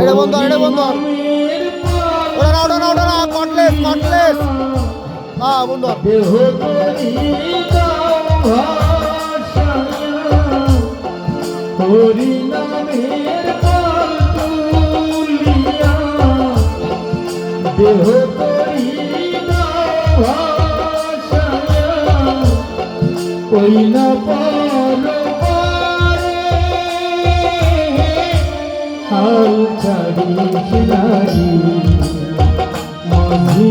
এটা বন্ধ এটা বন্ধ। ওটা না ওটা না ওটা না কটলেস কটলেস হ্যাঁ বন্ধ। হরি নামের পাল তুলিয়া, দেহ করিয়া ভাষা কই না পা লাল চারি খিলারি মাঝি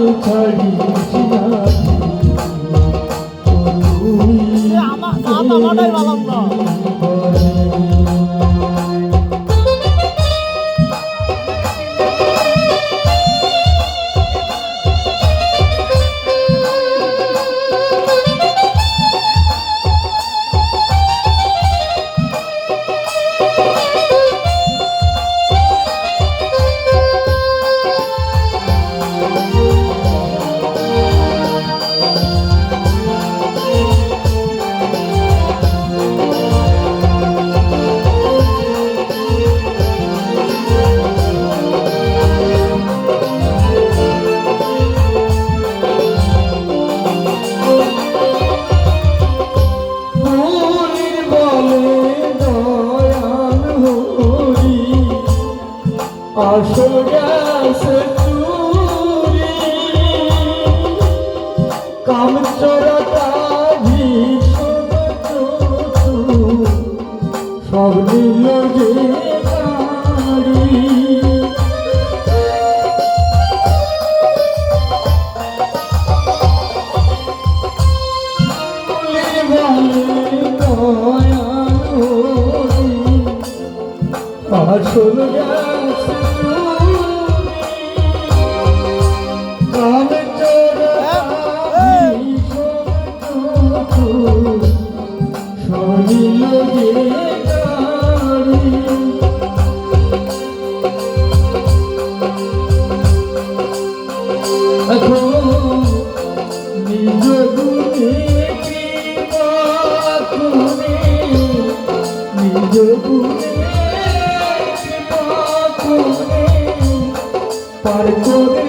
call me. কাম চোরা পার করে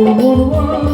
ও মাঝি